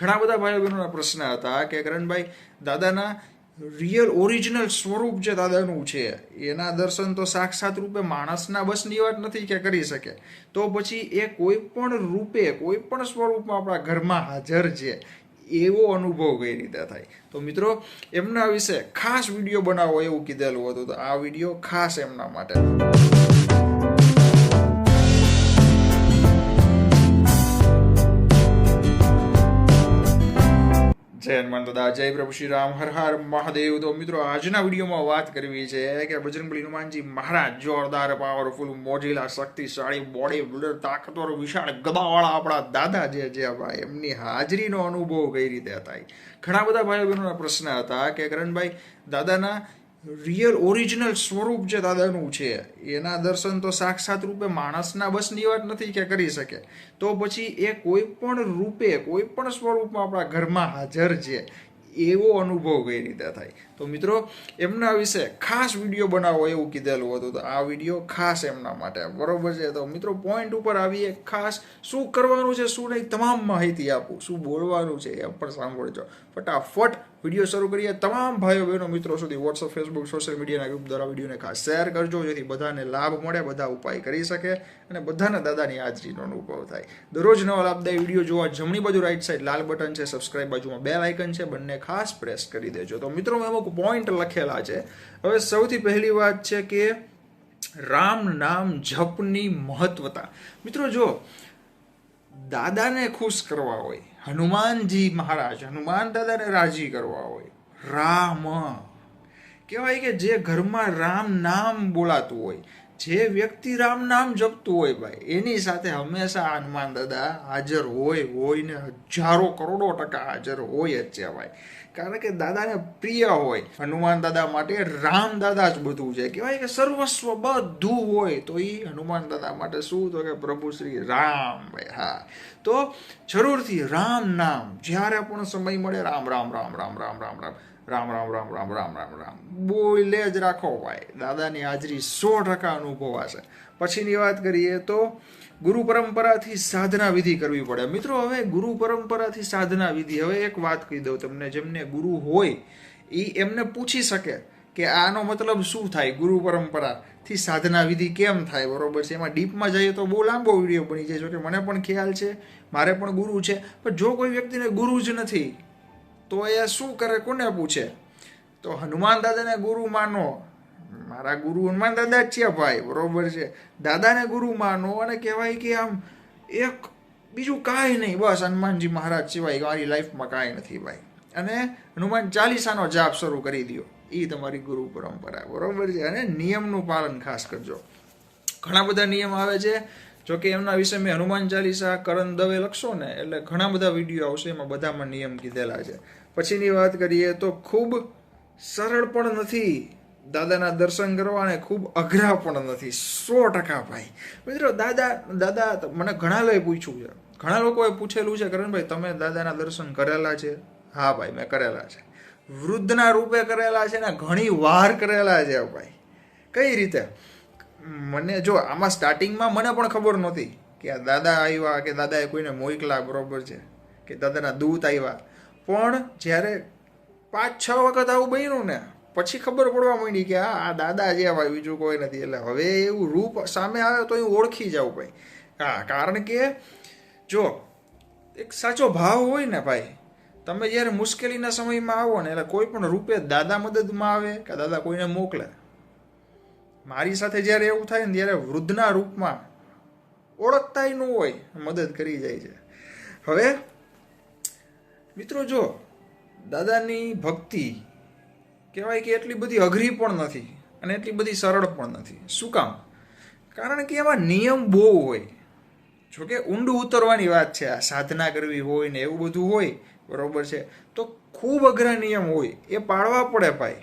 ઘણા બધા ભાઈઓ બહેનોના પ્રશ્ન હતા કે કરણભાઈ દાદાના રિયલ ઓરિજિનલ સ્વરૂપ જે દાદાનું છે, એના દર્શન તો સાક્ષાત રૂપે માણસના બસની વાત નથી કે કરી શકે. તો પછી એ કોઈ પણ રૂપે કોઈ પણ સ્વરૂપમાં આપણા ઘરમાં હાજર છે, એવો અનુભવ કઈ રીતે થાય? તો મિત્રો, એમના વિશે ખાસ વીડિયો બનાવો એવું કીધેલું હતું. તો આ વીડિયો ખાસ એમના માટે. જય હનુમાન જય પ્રભુ શ્રી રામ, હર હર મહાદેવ. તો મિત્રો, આજના વિડીયોમાં વાત કરવી છે કે બજરંગબલી હનુમાનજી મહારાજ જોરદાર પાવરફુલ મોજીલા શક્તિશાળી બોડી બિલ્ડર તાકતવર, વિશાળ, ગદાવાળા આપણા દાદા જે છે ભાઈ એમની હાજરીનો અનુભવ કઈ રીતે થાય? ઘણા બધા ભાઈઓ બહેનોના પ્રશ્ન હતા કે કરણભાઈ, દાદાના રિયલ ઓરિજિનલ સ્વરૂપ જે દાદાનું છે, એના દર્શન તો સાક્ષાત રૂપે માણસના બસની વાત નથી કે કરી શકે. તો પછી એ કોઈ પણ રૂપે, કોઈ પણ સ્વરૂપમાં આપણા ઘરમાં હાજર છે, એવો અનુભવ કઈ રીતે થાય. તો મિત્રો, એમના વિશે ખાસ વીડિયો બનાવો એવું કીધેલું હતું. તો આ વીડિયો ખાસ એમના માટે. બરોબર છે? તો મિત્રો પોઈન્ટ ઉપર આવીએ. ખાસ શું કરવાનું છે, શું નહીં, તમામ માહિતી આપું. શું બોલવાનું છે એ પણ સાંભળજો. ફટાફટ વીડિયો શરૂ કરીએ. તમામ ભાઈઓ, બહેનો, મિત્રો સુધી વોટ્સઅપ ફેસબુક સોશિયલ મીડિયાના ગ્રુપ દ્વારા વિડીયોને ખાસ શેર કરજો, જેથી બધાને લાભ મળે, બધા ઉપાય કરી શકે અને બધાના દાદાની હાજરીનો અનુભવ થાય. દરરોજ નવા લાભદાયી વીડિયો જોવા જમણી બાજુ રાઈટ સાઈડ લાલ બટન છે સબસ્ક્રાઇબ બાજુમાં બે આઇકન છે, બંને ખાસ પ્રેસ કરી દેજો. તો મિત્રો અમુક પોઈન્ટ લખેલા છે. હવે સૌથી પહેલી વાત છે કે રામ નામ જપની મહત્વતા. મિત્રો જો, દાદાને ખુશ કરવા હોય, હનુમાનજી મહારાજ, હનુમાન દાદાને રાજી કરવા હોય, રામ. કહેવાય કે જે ઘરમાં રામ નામ બોલાતું હોય જે વ્યક્તિ રામ નામ જપતું હોય ભાઈ, એની સાથે હંમેશા હનુમાન દાદા હાજર હોય હોય ને હજારો કરોડો ટકા હાજર હોય જ છે ભાઈ. કારણ કે દાદાને પ્રિય હોય, હનુમાન દાદા માટે રામ દાદા જ બધું છે. કહેવાય કે સર્વસ્વ બધું હોય, તો એ હનુમાન દાદા માટે શું? તો કે પ્રભુ શ્રી રામ ભાઈ, હા. તો જરૂરથી રામ નામ, જ્યારે પણ સમય મળે રામ રામ રામ રામ રામ રામ રામ. રામ રામ રામ રામ રામ રામ રામ. બોલે જ રાખો ભાઈ. દાદાની હાજરી સો ટકા અનુભવાશે. પછીની વાત કરીએ તો ગુરુ પરંપરાથી સાધના વિધિ કરવી પડે. મિત્રો, હવે ગુરુ પરંપરાથી સાધના વિધિ. હવે એક વાત કહી દઉં તમને. જેમને ગુરુ હોય એ એમને પૂછી શકે કે આનો મતલબ શું થાય ગુરુ પરંપરાથી સાધના વિધિ કેમ થાય? બરોબર છે? એમાં ડીપમાં જઈએ તો બહુ લાંબો વીડિયો બની જાય. જો કે મને પણ ખ્યાલ છે, મારે પણ ગુરુ છે. પણ જો કોઈ વ્યક્તિને ગુરુ જ નથી તો એ શું કરે, કોને પૂછે? તો હનુમાન દાદાને ગુરુ માનો. મારા ગુરુ હનુમાન દાદા જ છે ભાઈ, બરોબર છે. દાદાને ગુરુ માનો અને કહેવાય કે આમ એક બીજું કાંઈ નહીં, બસ હનુમાનજી મહારાજ સિવાય મારી લાઈફમાં કાંઈ નથી ભાઈ. અને હનુમાન ચાલીસાનો જાપ શરૂ કરી દો એ તમારી ગુરુ પરંપરા, બરોબર છે? અને નિયમનું પાલન ખાસ કરજો. ઘણા બધા નિયમ આવે છે. જો કે એમના વિશે મેં હનુમાન ચાલીસા, કરણ દવે લખશો ને, એટલે ઘણા બધા વીડિયો આવશે, એમાં બધામાં નિયમ કીધેલા છે. પછીની વાત કરીએ તો ખૂબ સરળ પણ નથી. દાદાના દર્શન કરવા અને ખૂબ અઘરા પણ નથી. સો ટકા ભાઈ. મિત્રો, દાદા દાદા, મને ઘણા લોકોએ પૂછ્યું છે. ઘણા લોકોએ પૂછેલું છે કરણભાઈ તમે દાદાના દર્શન કરેલા છે? હા ભાઈ, મેં કરેલા છે. વૃદ્ધના રૂપે કરેલા છે ને, ઘણી વાર કરેલા છે ભાઈ. કઈ રીતે? મને જો આમાં સ્ટાર્ટિંગમાં મને પણ ખબર નહોતી કે આ દાદા આવ્યા કે દાદાએ કોઈને મોકલા બરોબર છે, કે દાદાના દૂત આવ્યા પણ જ્યારે પાંચ, છ વખત આવું બન્યું ને, પછી ખબર પડવા માંડી કે હા આ દાદા જે ભાઈ બીજું કોઈ નથી. એટલે હવે એવું રૂપ સામે આવે તો હું ઓળખી જાઉં ભાઈ. હા, કારણ કે જો, એક સાચો ભાવ હોય ને ભાઈ, તમે જ્યારે મુશ્કેલીના સમયમાં આવો ને, એટલે કોઈ પણ રૂપે દાદા મદદમાં આવે કે દાદા કોઈને મોકલે મારી સાથે જ્યારે એવું થાય ને ત્યારે વૃદ્ધના રૂપમાં ઓળખતાય ન હોય, મદદ કરી જાય છે. હવે, મિત્રો જો, દાદાની ભક્તિ કહેવાય કે એટલી બધી અઘરી પણ નથી અને એટલી બધી સરળ પણ નથી. શું કામ? કારણ કે એમાં નિયમ બહુ હોય. જોકે ઊંડું ઉતરવાની વાત છે, આ સાધના કરવી હોય ને એવું બધું હોય, બરાબર છે. તો ખૂબ અઘરા નિયમ હોય, એ પાળવા પડે ભાઈ.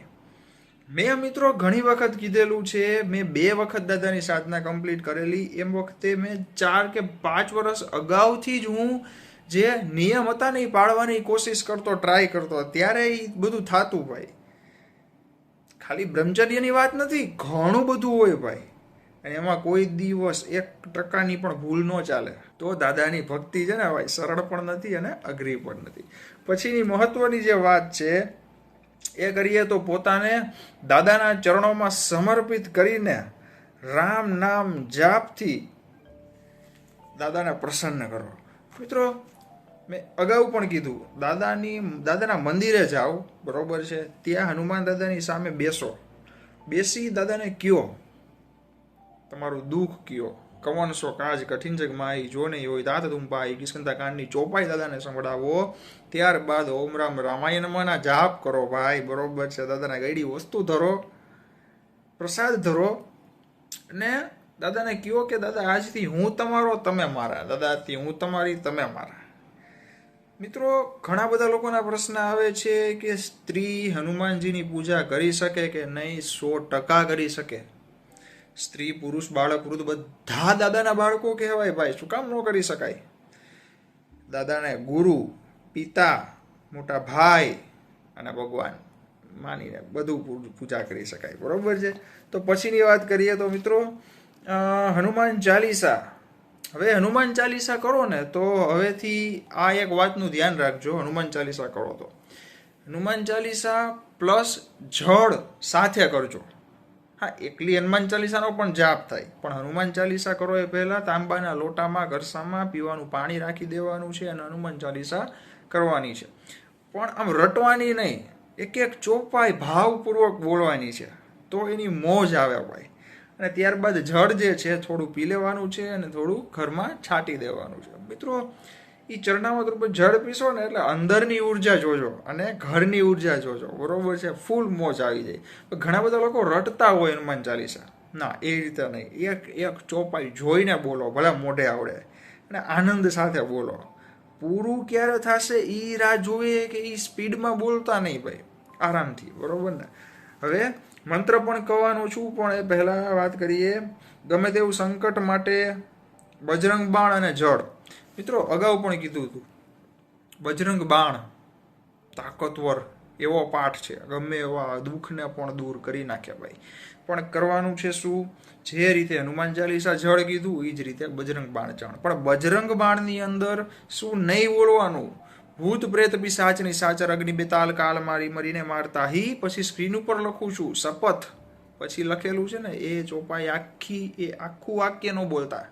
મેં મિત્રો ઘણી વખત કીધેલું છે, મેં બે વખત દાદાની સાધના કમ્પ્લીટ કરેલી. એમ વખતે મેં ચાર કે પાંચ વર્ષ અગાઉથી જ હું જે નિયમ હતા ને એ પાળવાની કોશિશ કરતો ટ્રાય કરતો, ત્યારે એ બધું થતું ભાઈ. ખાલી બ્રહ્મચર્યની વાત નથી, ઘણું બધું હોય ભાઈ. અને એમાં કોઈ દિવસ એક ટકાની પણ ભૂલ ન ચાલે. તો દાદાની ભક્તિ છે ને ભાઈ સરળ પણ નથી અને અઘરી પણ નથી. પછીની મહત્વની જે વાત છે એ કરીએ તો પોતાને દાદાના ચરણોમાં સમર્પિત કરીને રામ નામ જાપથી દાદાને પ્રસન્ન કરો. મિત્રો, મેં અગાઉ પણ કીધું, દાદાની, દાદાના મંદિરે જાઓ, બરોબર છે, ત્યાં હનુમાન દાદાની સામે બેસો. બેસી દાદાને કયો, તમારું દુઃખ કયો? કવનસો કાજ કઠિન જગમાઈ જો નહીં હોય દાત તુંપાઈ કિસ્કંતા કાંડની ચોપાઈ દાદાને સંભળાવો. ત્યારબાદ ઓમ રામ રામાયણમાંના જાપ કરો ભાઈ. બરોબર છે, દાદાના ગઈડી વસ્તુ ધરો, પ્રસાદ ધરો ને દાદાને કહો કે, દાદા, આજથી હું તમારો, તમે મારા. દાદાથી હું તમારી, તમે મારા. મિત્રો, ઘણા બધા લોકોના પ્રશ્ન આવે છે કે સ્ત્રી હનુમાનજીની પૂજા કરી શકે કે નહીં? સો ટકા કરી શકે. સ્ત્રી, પુરુષ, બાળક, વૃદ્ધ, બધા દાદાના બાળકો કહેવાય ભાઈ. શું કામ ન કરી શકાય? દાદાને ગુરુ, પિતા, મોટા ભાઈ અને ભગવાન માનીને બધું પૂજા કરી શકાય. બરોબર છે? તો પછીની વાત કરીએ તો મિત્રો હનુમાન ચાલીસા. હવે હનુમાન ચાલીસા કરો ને, તો હવેથી આ એક વાતનું ધ્યાન રાખજો. હનુમાન ચાલીસા કરો તો. હનુમાન ચાલીસા પ્લસ જળ સાથે કરજો. હા, એકલી હનુમાન ચાલીસાનો પણ જાપ થાય. પણ હનુમાન ચાલીસા કરો એ પહેલાં તાંબાના લોટામાં ઘરસામાં પીવાનું પાણી રાખી દેવાનું છે અને હનુમાન ચાલીસા કરવાની છે. પણ આમ રટવાની નહીં. એક એક ચોપાઈ ભાવપૂર્વક બોલવાની છે. તો એની મોજ આવે ભાઈ. અને ત્યારબાદ જળ જે છે, થોડું પી લેવાનું છે અને થોડું ઘરમાં છાંટી દેવાનું છે. મિત્રો એ ચરણામૃત ઉપર જળ પીશો ને એટલે અંદરની ઊર્જા જોજો અને ઘરની ઊર્જા જોજો. બરોબર છે? ફૂલ મોજ આવી જાય. ઘણા બધા લોકો રટતા હોય હનુમાન ચાલીસા. ના, એ રીતે નહીં. એક એક ચોપાઈ જોઈને બોલો, ભલે મોઢે આવડે. અને આનંદ સાથે બોલો. પૂરું ક્યારે થશે એ રાહ જોઈએ કે એ સ્પીડમાં બોલતા નહીં ભાઈ? આરામથી. બરોબર ને? હવે મંત્ર પણ કહેવાનું છું, પણ એ પહેલાં વાત કરીએ. ગમે તેવું સંકટ માટે બજરંગ બાણ અને જળ. મિત્રો, અગાઉ પણ કીધું હતું, બજરંગ બાણ, તાકતવર એવો પાઠ છે. ગમે એવા દુઃખને પણ દૂર કરી નાખે ભાઈ. પણ કરવાનું છે શું? જે રીતે હનુમાન ચાલીસા જળ કીધું એ જ રીતે બજરંગ બાણ ચાણ. પણ બજરંગ બાણની અંદર શું નહીં બોલવાનું? ભૂત પ્રેત સાચની સાચર અગ્નિ બેતાલ કાલ મારી મરીને મારતા હી. પછી સ્ક્રીન ઉપર લખું છું, શપથ. પછી લખેલું છે ને, એ ચોપાઈ આખી, એ આખું વાક્ય ન બોલતા.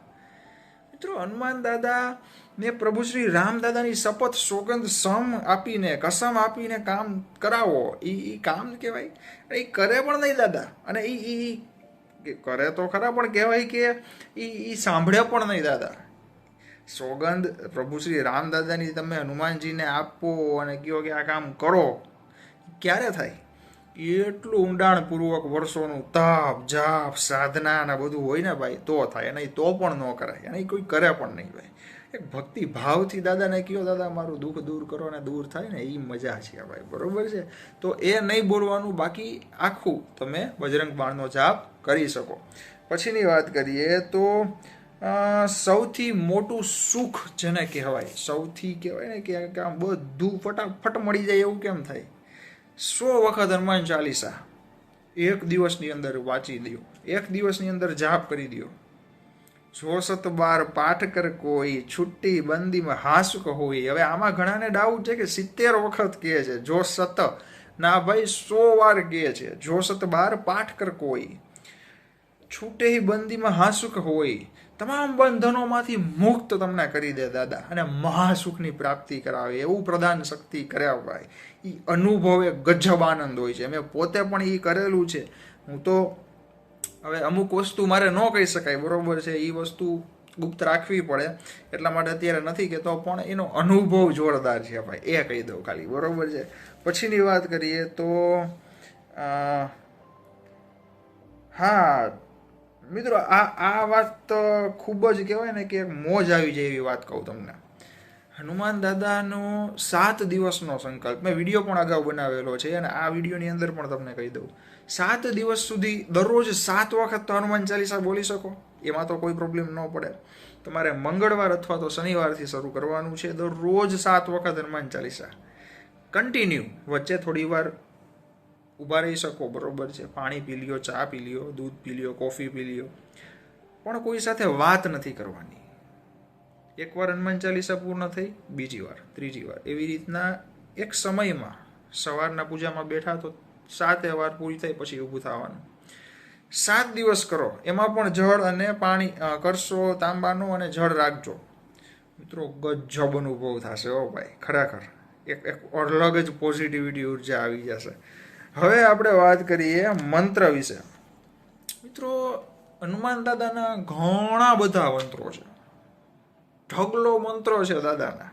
મિત્રો, હનુમાન દાદા ને પ્રભુ શ્રી રામ દાદાની શપથ, સોગંદ, સમ આપીને, કસમ આપીને કામ કરાવો. એ એ કામ કહેવાય. એ કરે પણ નહીં દાદા. અને એ એ કરે તો ખરા, પણ કહેવાય કે એ એ સાંભળે પણ નહીં દાદા. સોગંદ પ્રભુ શ્રી રામ દાદાની તમે હનુમાનજીને આપો અને કહો કે આ કામ કરો, ક્યારે થાય? એટલું ઊંડાણપૂર્વક વર્ષોનું તાપ, જાપ, સાધના ને બધું હોય ને ભાઈ, તો થાય. નહીં તો પણ ન કરાય. અને કોઈ કરે પણ નહીં ભાઈ. એક ભક્તિ ભાવથી દાદાને કહો દાદા, મારું દુઃખ દૂર કરો ને દૂર થાય ને એ મજા છે ભાઈ. બરોબર છે? તો એ નહીં બોલવાનું, બાકી આખું તમે બજરંગ બાણનો જાપ કરી શકો. પછીની વાત કરીએ તો સૌથી મોટું સુખ જેને કહેવાય, સૌથી કહેવાય ને કે આમ બધું ફટાફટ મળી જાય એવું કેમ થાય? સો વખત હનુમાન ચાલીસા. એક દિવસની અંદર વાંચી દો એક દિવસની અંદર જાપ કરી દો જો બાર પાઠ કર કોઈ છુટ્ટી બંદીમાં હાસુક હોય, હવે આમાં ઘણાને ડાઉટ છે કે સિત્તેર વખત કહે છે. જો સત, ના ભાઈ સો વાર કહે છે. જો બાર પાઠ કર કોઈ છૂટે બંદીમાં હાસુખ હોય. તમામ બંધનોમાંથી મુક્ત તમને કરી દે દાદા અને મહાસુખની પ્રાપ્તિ કરાવે, એવું પ્રદાન શક્તિ કર્યા ભાઈ એ અનુભવે ગજબ આનંદ હોય છે. મેં પોતે પણ એ કરેલું છે. હું તો હવે અમુક વસ્તુ મારે ન કહી શકાય, બરોબર છે? એ વસ્તુ ગુપ્ત રાખવી પડે. એટલા માટે અત્યારે નથી કહેતો, પણ એનો અનુભવ જોરદાર છે ભાઈ. એ કહી દઉં ખાલી, બરોબર છે? પછીની વાત કરીએ તો હા મિત્રો, આ આ વાત તો ખૂબ જ કહેવાય ને કે મોજ આવી જાય એવી વાત કહું તમને. હનુમાન દાદાનો સાત દિવસનો સંકલ્પ. મેં વીડિયો પણ અગાઉ બનાવેલો છે અને આ વિડીયોની અંદર પણ તમને કહી દઉં. સાત દિવસ સુધી દરરોજ સાત વખત તો હનુમાન ચાલીસા બોલી શકો. એમાં તો કોઈ પ્રોબ્લેમ ન પડે. તમારે મંગળવાર અથવા તો શનિવારથી શરૂ કરવાનું છે. દરરોજ સાત વખત હનુમાન ચાલીસા. કન્ટિન્યુ વચ્ચે થોડી વાર ઊભા રહી શકો, બરાબર છે. પાણી પી લ્યો, ચા પી લ્યો, દૂધ પી લ્યો, કોફી પી લ્યો. પણ કોઈ સાથે વાત નથી કરવાની. એકવાર હનુમાન ચાલીસા પૂર્ણ થઈ, બીજી વાર, ત્રીજી વાર. એવી રીતના એક સમયમાં સવારના પૂજામાં બેઠા તો સાત વાર પૂરી થઈ પછી ઊભું થવાનું. સાત દિવસ કરો. એમાં પણ જળ અને પાણી કરશો, તાંબાનું અને જળ રાખજો. મિત્રો ગજબ અનુભવ થશે ઓ ભાઈ. ખરેખર. એક એક અલગ જ પોઝિટિવિટી ઊર્જા આવી જશે. હવે આપણે વાત કરીએ મંત્ર વિશે. મિત્રો, હનુમાન દાદાના ઘણા બધા મંત્રો છે. ઢગલો મંત્રો છે દાદાના.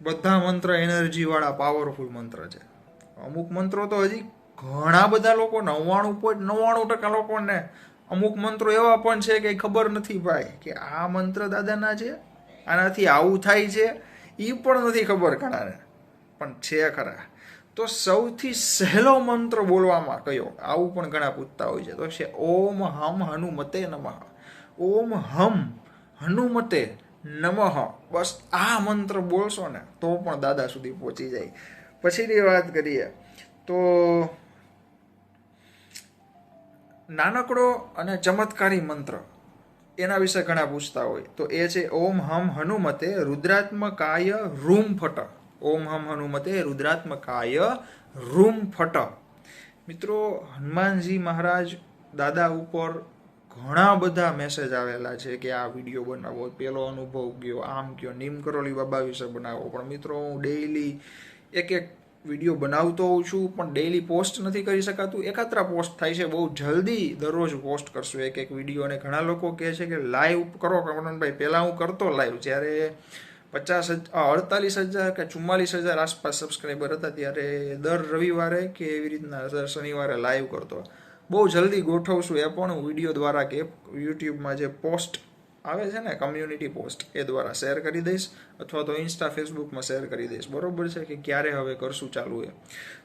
બધા મંત્ર એનર્જી વાળા પાવરફુલ મંત્ર છે. અમુક મંત્રો તો હજી ઘણા બધા લોકો નવ્વાણું પોઈન્ટ નવ્વાણું ટકા લોકોને અમુક મંત્રો એવા પણ છે કે ખબર નથી ભાઈ કે આ મંત્ર દાદાના છે, આનાથી આવું થાય છે એ પણ નથી ખબર ઘણાને. પણ છે ખરા. તો સૌથી સહેલો મંત્ર બોલવામાં કયો? આવું પણ ઘણા પૂછતા હોય છે. તો છે, ઓમ હમ હનુમતે નમઃ. ઓમ હમ હનુમતે નમઃ. બસ આ મંત્ર બોલશો ને, તો પણ દાદા સુધી પહોંચી જાય. પછીની વાત કરીએ, તો નાનકડો અને ચમત્કારી મંત્ર, એના વિશે ઘણા પૂછતા હોય. તો એ છે, ઓમ હમ હનુમતે રુદ્રાત્મકાય રૂમ ફટ. ઓમ હમ હનુમતે રુદ્રાત્મકાય રૂમ ફટ. મિત્રો, હનુમાનજી મહારાજ દાદા ઉપર ઘણા બધા મેસેજ આવેલા છે કે આ વીડિયો બનાવો, પેલો અનુભવ ગયો, આમ ગયો, નીમ કરોલી બાબા વિશે બનાવો. પણ મિત્રો, હું ડેઈલી એક એક વીડિયો બનાવતો હોઉં છું, પણ ડેઈલી પોસ્ટ નથી કરી શકાતું. એકાત્રા પોસ્ટ થાય છે, બહુ જલ્દી દરરોજ પોસ્ટ કરશું. એક એક વીડિયો અને ઘણા લોકો કહે છે કે લાઈવ કરો. કમરણભાઈ પહેલાં હું કરતો લાઈવ જ્યારે પચાસ અડતાલીસ હજાર કે ચુમ્માલીસ હજાર આસપાસ સબસ્ક્રાઈબર હતા ત્યારે દર રવિવારે કે એવી રીતના દર શનિવારે લાઈવ કરતો. બહુ જલ્દી ગોઠવશું, એ પણ વીડિયો દ્વારા કે યુટ્યુબમાં જે પોસ્ટ આવે છે ને કમ્યુનિટી પોસ્ટ એ દ્વારા શેર કરી દઈશ અથવા તો ઇન્સ્ટા ફેસબુકમાં શેર કરી દઈશ. બરોબર છે કે ક્યારે હવે કરશું, ચાલુ એ?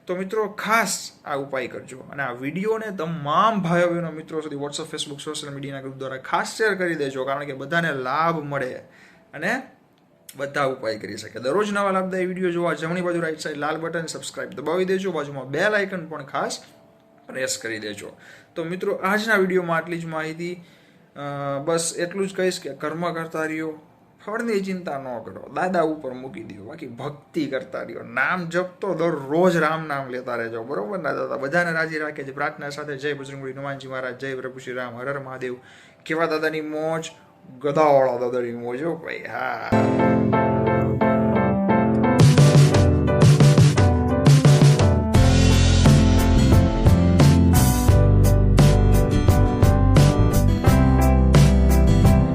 તો મિત્રો, ખાસ આ ઉપાય કરજો. અને આ વિડીયોને તમામ ભાઈઓ બહેનો મિત્રો સુધી વોટ્સઅપ ફેસબુક સોશિયલ મીડિયાના ગ્રુપ દ્વારા ખાસ શેર કરી દેજો, કારણ કે બધાને લાભ મળે. અને બધા ઉપાય કરી શકે. દરરોજ નવા લાભદાયી વીડિયો જોવા જમણી બાજુ રાઈટ સાઈડ લાલ બટન સબસ્ક્રાઇબ દબાવી દેજો. બાજુમાં બે આઇકન પણ ખાસ પ્રેસ કરી દેજો. તો મિત્રો, આજના વિડીયોમાં આટલી જ માહિતી. બસ એટલું જ કહીશ કે કર્મ કરતા રહ્યો, ફળની ચિંતા ન કરો. દાદા ઉપર મૂકી દો બાકી ભક્તિ કરતા રહ્યો નામ જપતો દરરોજ રામ નામ લેતા રહેજો. બરોબર ના દાદા? બધાને રાજી રાખે છે. પ્રાર્થના સાથે જય બજરંગબલી હનુમાનજી મહારાજ, જય પ્રભુ શ્રી રામ. હર હર મહાદેવ. કેવા દાદાની મોજ ગદાવાળા દાદાની મોજ હો ભાઈ હા